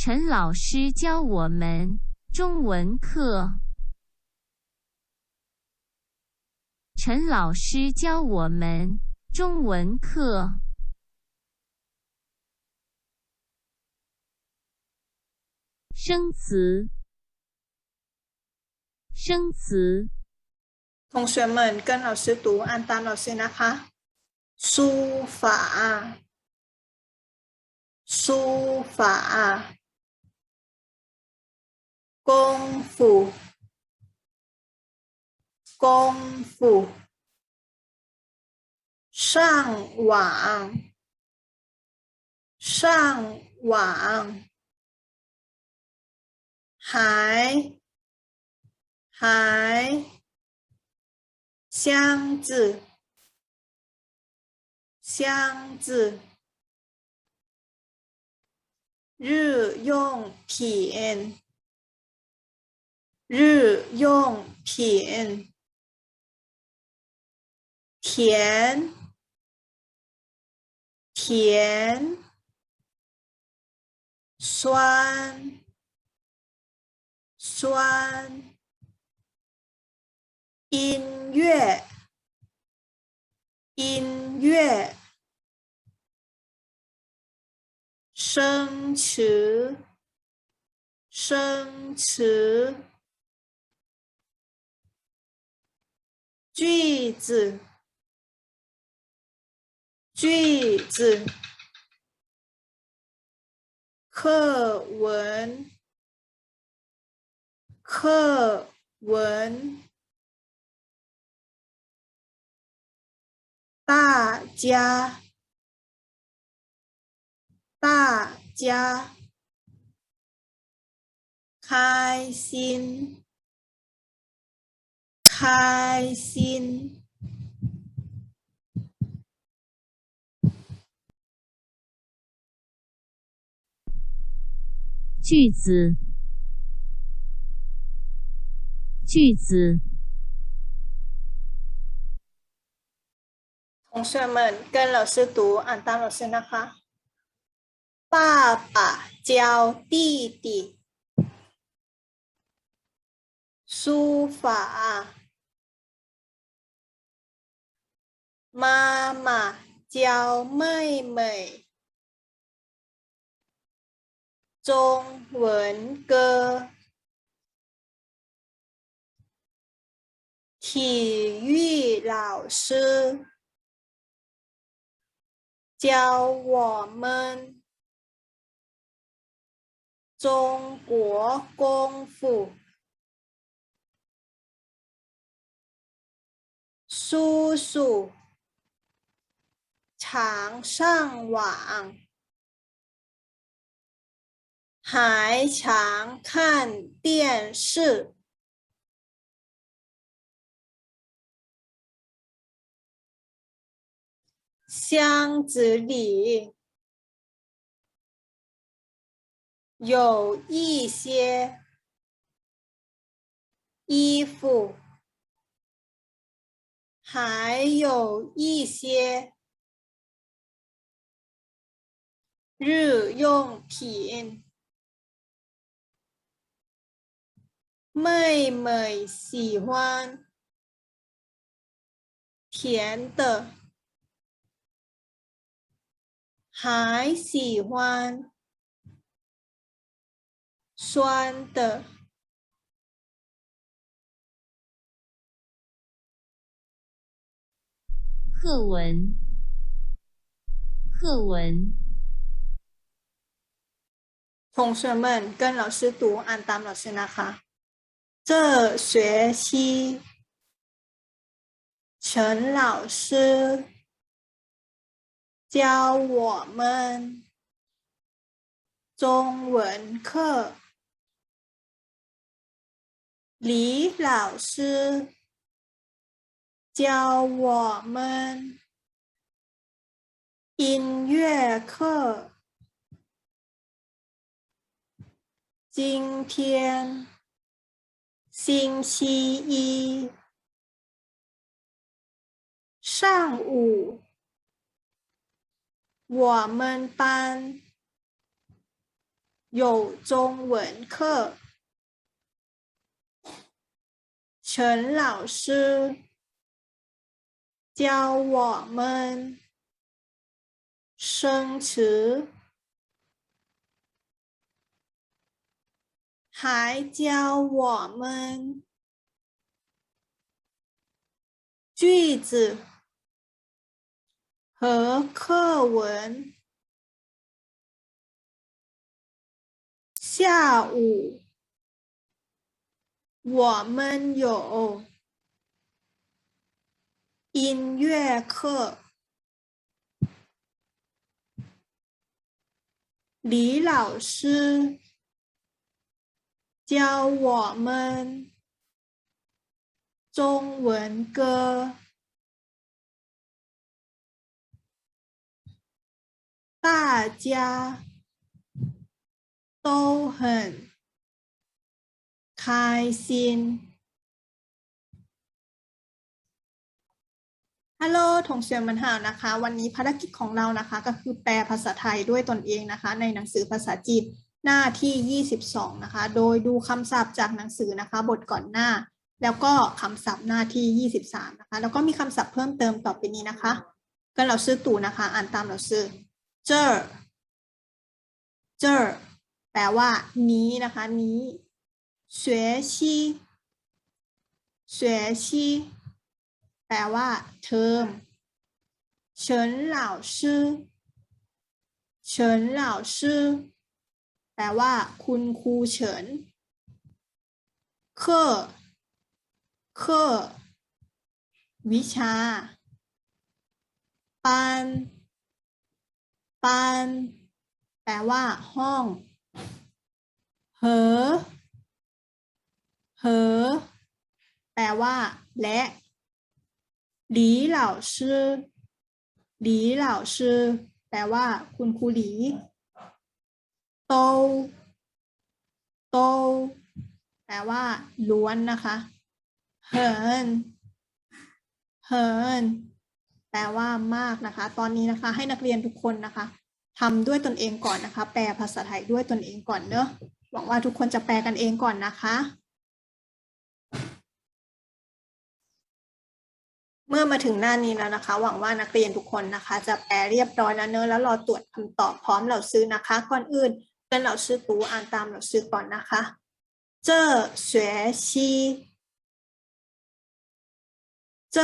陈老师教我们中文课。陈老师教我们中文课。生词，生词，同学们跟老师读，按ตาม老师นะคะ书法，书法， 功夫，功夫，上网，上网。还还，箱子，箱子，日用品，日用品，甜，甜，酸。酸，音乐，音乐，生词，生词，句子，句子，课文。课文，大家，大家。开心，开心，句子。句子，同学们跟老师读，按当老师นะคะ爸爸教弟弟书法， 妈妈教妹妹中文歌。体育老师教我们中国功夫。叔叔常上网，还常看电视。箱子里有一些衣服，还有一些日用品。妹妹喜欢甜的。还喜欢酸的课文。课文，同学们跟老师读，按当老师นะคะ这学期，陈老师。教我们中文课，李老师教我们音乐课。 今天星期一上午。我们班有中文课陈老师教我们生词还教我们句子和课文。下午我们有音乐课。李老师教我们中文歌。大家都很开心。ฮัลโหลทงเสียงมันหานะคะ วันนี้ภารกิจของเรานะคะ ก็คือแปลภาษาไทยด้วยตนเองนะคะ ในหนังสือภาษาจีน หน้าที่ 22 นะคะ โดยดูคำศัพท์จากหนังสือนะคะ บทก่อนหน้า แล้วก็คำศัพท์หน้าที่ 23 นะคะ แล้วก็มีคำศัพท์เพิ่มเติมต่อไปนี้นะคะก็เราซื้อตู่นะคะ อ่านตามเราซื้อเจอเจอแปลว่า นี้นะคะ นี้เสวยชีเสวยชีแปลว่า เทอมเฉินเหล่าซื่อเฉินเหล่าซื่อ แปลว่าคุณครูเฉิน เคอเคอวิชาปันปันแปลว่า ห้อง เหอ เหอ แปลว่า และหลีเหล่าชื่อหลีเหล่าชื่อแปลว่า คุณครูหลี โตโตแปลว่า ล้วนนะคะเหินเหินแปลว่ามากนะคะ ตอนนี้นะคะ ให้นักเรียนทุกคนนะคะทำด้วยตนเองก่อนนะคะ แปลภาษาไทยด้วยตนเองก่อนเนอะหวังว่าทุกคนจะแปลกันเองก่อนนะคะ เมื่อมาถึงหน้านี้แล้วนะคะ หวังว่านักเรียนทุกคนนะคะ จะแปลเรียบร้อยแล้วเนอะแล้วรอตรวจคำตอบพร้อมเหล่าซื้อนะคะ ก่อนอื่น เป็นเหล่าซื้อตูอ่านตามเหล่าซื้อก่อนนะคะ这学期这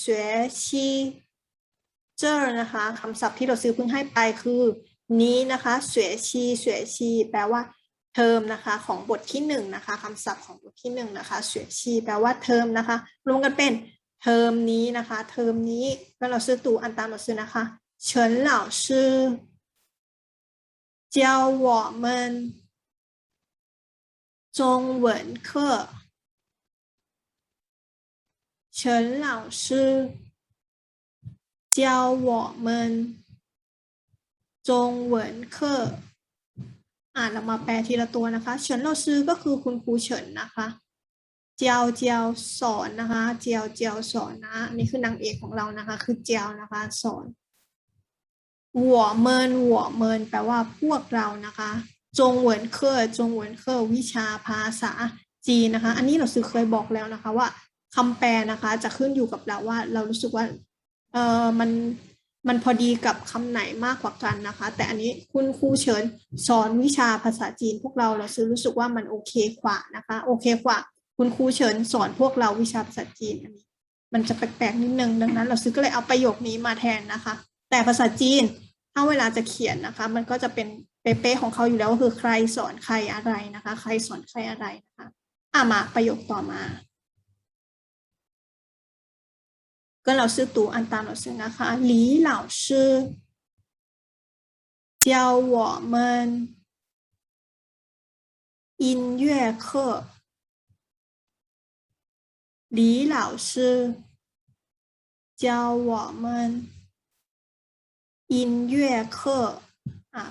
学期เจอนะคะคำศัพท์ที่เราซื้อเพิ่งให้ไปคือ นี้นะคะเสวยชีเสวยชี แปลว่าเทอมนะคะ ของบทที่หนึ่งนะคะคำศัพท์ของบทที่หนึ่งนะคะเสวยชี แปลว่าเทอมนะคะรวมกันเป็นเทอมนี้นะคะ เทอมนี้ก็เราซื้อตูอันตามเราซื้อนะคะเฉินเหล่าชื่อ 教我们中文课陈老师教我们จงเหวินเคอร์อ่านเรามาแปลทีละตัวนะคะเฉินเราซื้อก็คือคุณครูเฉินนะคะ เจียวเจียวสอนนะคะ เจียวเจียวสอนนะอันนี่คือนางเอกของเรานะคะ คือเจียวนะคะ สอน หัวเมินหัวเมินแปลว่าพวกเรานะคะ จงเหวินเคอจงเหวินเคอวิชาภาษาจีนนะคะ อันนี้เราซื้อเคยบอกแล้วนะคะว่าคำแปลนะคะจะขึ้นอยู่กับเราว่าเรารู้สึกว่าเออมันมันพอดีกับคำไหนมากกว่ากันนะคะ แต่อันนี้คุณครูเฉินสอนวิชาภาษาจีน พวกเราเราซื้อรู้สึกว่ามันโอเคกว่านะคะโอเคกว่า คุณครูเฉินสอนพวกเราวิชาภาษาจีนอันนี้ มันจะแปลกๆนิดนึงดังนั้น เราซื้อก็เลยเอาประโยคนี้มาแทนนะคะ แต่ภาษาจีน ถ้าเวลาจะเขียนนะคะ มันก็จะเป็นเป๊ะๆของเขาอยู่แล้วก็คือใครสอนใครอะไรนะคะ ใครสอนใครอะไรนะคะอ่ะมาประโยคต่อมา 跟老师读按当老师นะคะ李老师教我们音乐课李老师教我们 อินเย่เคอะ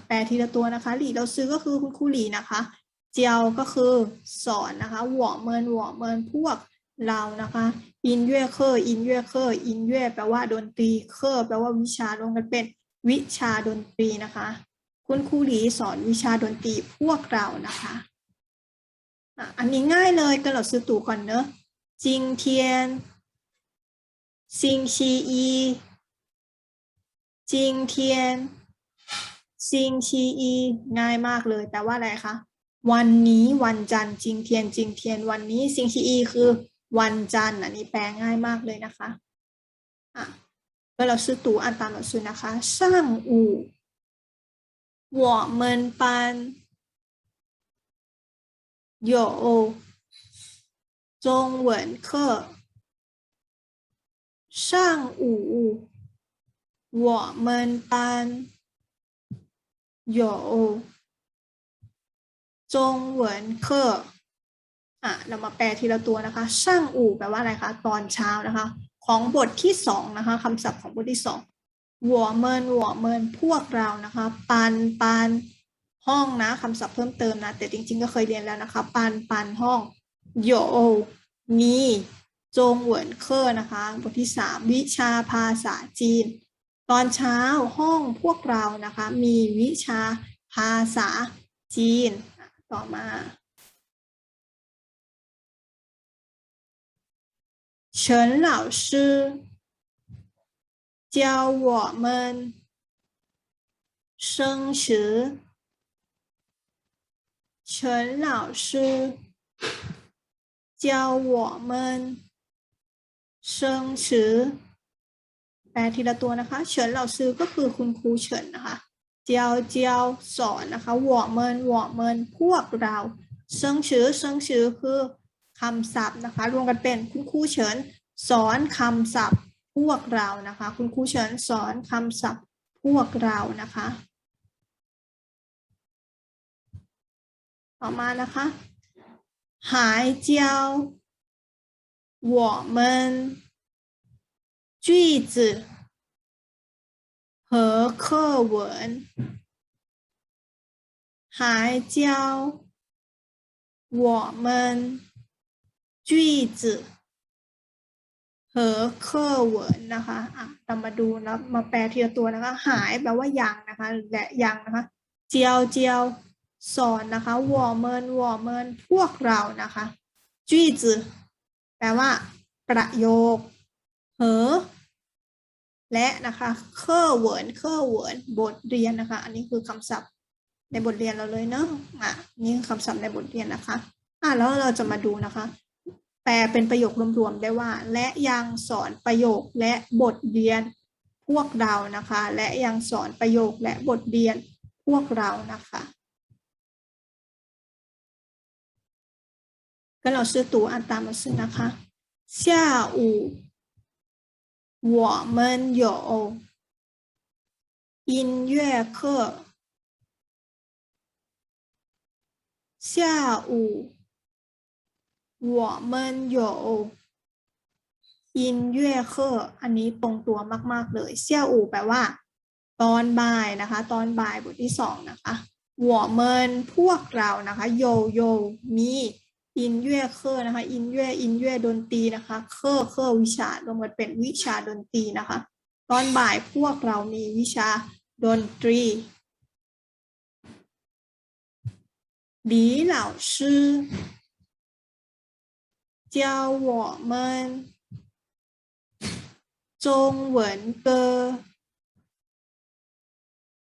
แปลทีละตัวนะคะหลี่เราซื้อก็คือคุณครูหลี่นะคะ เจียวก็คือสอนนะคะหวอเมินหวอเมินพวกเรานะคะอินเย่เคออินเย่เคออินเย่แปลว่าดนตรีเคอแปลว่าวิชารวมกันเป็นวิชาดนตรีนะคะ คุณครูหลีสอนวิชาดนตรีพวกเรานะคะอันนี้ง่ายเลยกันเราซื้อตู่ก่อนเนอะจิงเทียนซิงชีอี จิงเทียนซิงชีอีง่ายมากเลยแปลว่าอะไรคะวันนี้วันจันทร์จิงเทียนจิงเทียนวันนี้ซิงชีอีคือวันจันทร์อันนี้แปลง่ายมากเลยนะคะอ่ะก็เราซื้อตู่อ่านตามเราซื้อนะคะ上午我们班有中文课。上午 我们班有中文课อ่ะเรามาแปลทีละตัวนะคะช่างอู่แปลว่าอะไรคะ ตอนเช้านะคะ ของบทที่สองนะคะคำศัพท์ของบทที่สองหัวเมินหัวเมินพวกเรานะคะ ปันปันห้องนะคำศัพท์เพิ่มเติมนะ แต่จริงๆก็เคยเรียนแล้วนะคะ ปันปันห้องโยมีจงเหวินเคอร์นะคะ บทที่สามวิชาภาษาจีน ตอนเช้าห้องพวกเรานะคะ มีวิชาภาษาจีนอ่ะต่อมา陈老师教我们生词。陈老师教我们生词 แปลทีละตัวนะคะ เฉินเหล่าซื้อก็คือคุณครูเฉินนะคะ เจียวเจียวสอนนะคะหวอเมินหวอเมินพวกเราเซิงชื่อเซิงชื่อคือคำศัพท์นะคะรวมกันเป็นคุณครูเฉินสอนคำศัพท์พวกเรานะคะ คุณครูเฉินสอนคำศัพท์พวกเรานะคะ ต่อมานะคะ หายเจียว我们句子和课文还教我们句子和课文นะคะอ่ะเรามาดูแล้วมาแปลทีละตัวนะคะ หายแปลว่ายังนะคะ และยังนะคะ เจียวเจียวสอนนะคะ我们我们พวกเรานะคะ句子แปลว่า ประโยค เหอ และนะคะเคอเวิร์นเคอเวิร์นบทเรียนนะคะ อันนี้คือคำศัพท์ในบทเรียนเราเลยเนาะอะนี่คือคำศัพท์ในบทเรียนนะคะ อะแล้วเราจะมาดูนะคะ แปลเป็นประโยครวมๆได้ว่า และยังสอนประโยคและบทเรียนพวกเรานะคะ และยังสอนประโยคและบทเรียนพวกเรานะคะก็เราซื้อตัวอ่านตามเราซื้อนะคะ下午我们有音乐课。下午我们有音乐课อันนี้ตรงตัวมาก ๆ เลยเซี่ยอูแปลว่า ตอนบ่ายนะคะ ตอนบ่ายบทที่สองนะคะหัวเมินพวกเรานะคะ โยโยมี อินเย่เคอร์นะคะ อินเย่อินเย่ดนตรีนะคะเคอร์เคอร์วิชารวมกันเป็นวิชาดนตรีนะคะ ตอนบ่ายพวกเรามีวิชาดนตรี 李老师教我们中文歌。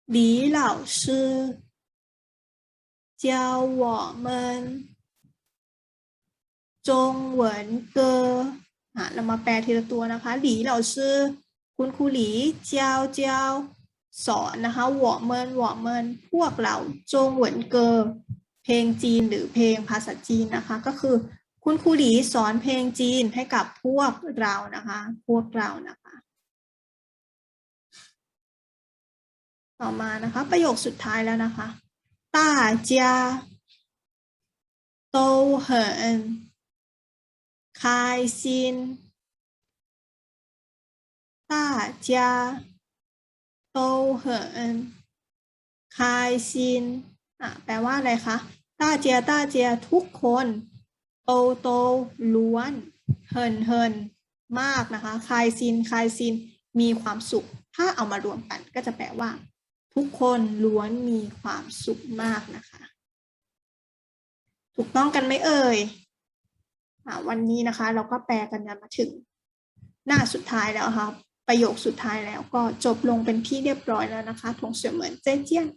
李老师教我们 中文歌อ่ะเรามาแปลทีละตัวนะคะ หลีเหล่าชื่อ คุณครูหลี เจ้าเจ้า สอนนะคะหวอเมินหวอเมินพวกเราจงเหวินเกอ เพลงจีนหรือเพลงภาษาจีนนะคะ ก็คือ คุณครูหลีสอนเพลงจีนให้กับพวกเรานะคะ พวกเรานะคะ ต่อมานะคะ ประโยคสุดท้ายแล้วนะคะ大家都很 开心大家都很开心อ่ะแปลว่าอะไรคะต้าเจียต้าเจียทุกคนโตโตล้วน เฮินเฮินมากนะคะคายซินคายซินมีความสุข ถ้าเอามารวมกันก็จะแปลว่า ทุกคนล้วนมีความสุขมากนะคะ ถูกต้องกันไหมเอ่ยอ่า วันนี้นะคะ เราก็แปลกันมาถึงหน้าสุดท้ายแล้วค่ะประโยคสุดท้ายแล้วก็จบลงเป็นที่เรียบร้อยแล้วนะคะทงเสือเหมืนเจี้ยน